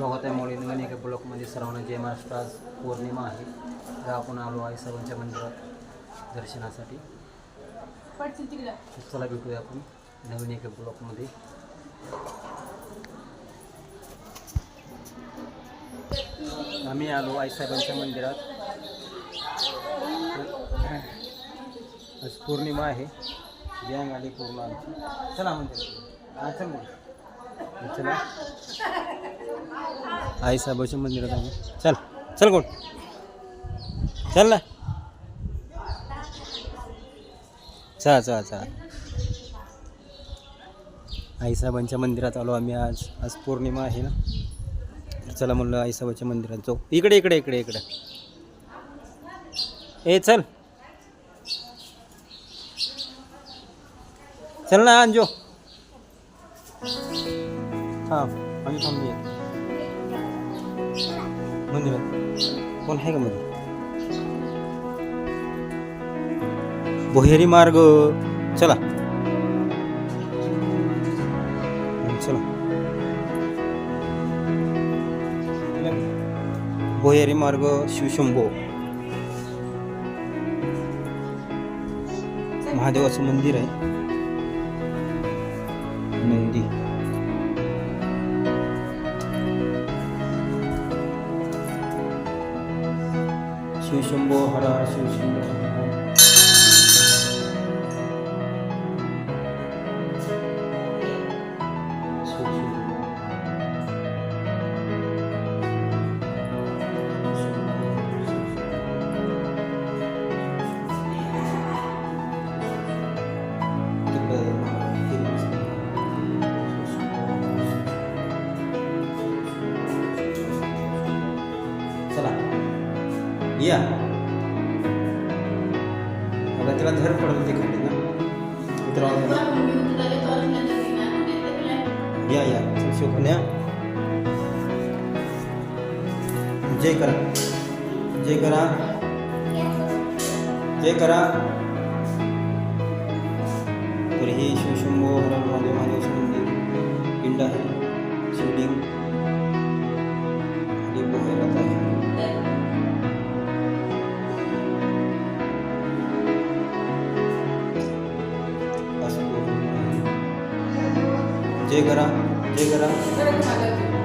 स्वागत आहे. मोळी नवीन एका ब्लॉकमध्ये सर्वांना जय महाराष्ट्र आज पौर्णिमा आहे. तर आपण आलो आहे सर्वांच्या मंदिरात दर्शनासाठी. चला भेटूया आपण नवीन एका ब्लॉकमध्ये. आम्ही आलो आईसाहेबांच्या मंदिरात. आज पौर्णिमा आहे. गँग आली पूर्ण. आमची चला मंदिर हा चल मग. चला. आई साहेबाच्या मंदिरात आम्ही चल चल कोण? चल ना. चला चला चला. आईसाहेबांच्या मंदिरात आलो आम्ही आज. आज पौर्णिमा आहे ना. तर चला म्हणलं आईसाहेबाच्या मंदिरात जाऊ. इकडे इकडे इकडे इकडे. ए चल. चल ना अंजो. हां आम्ही थांबूया मंदिरात कोण आहे का मध्ये भोहेरी मार्ग चला चला भोहेरी मार्ग शिवशंभो महादेवाचं मंदिर आहे नंदी शिवशंभो हर हर शिवशंभो हर हर. शिवशंभो. या. आता त्याला धर पडत ते खाली ना. उतरा या या. शिवकन्या. जय करा. जय करा. जय करा. तर हे शिवशंभो हर हर महादेव महादेव मंदिर पिंड आहे. जय करा जय करा.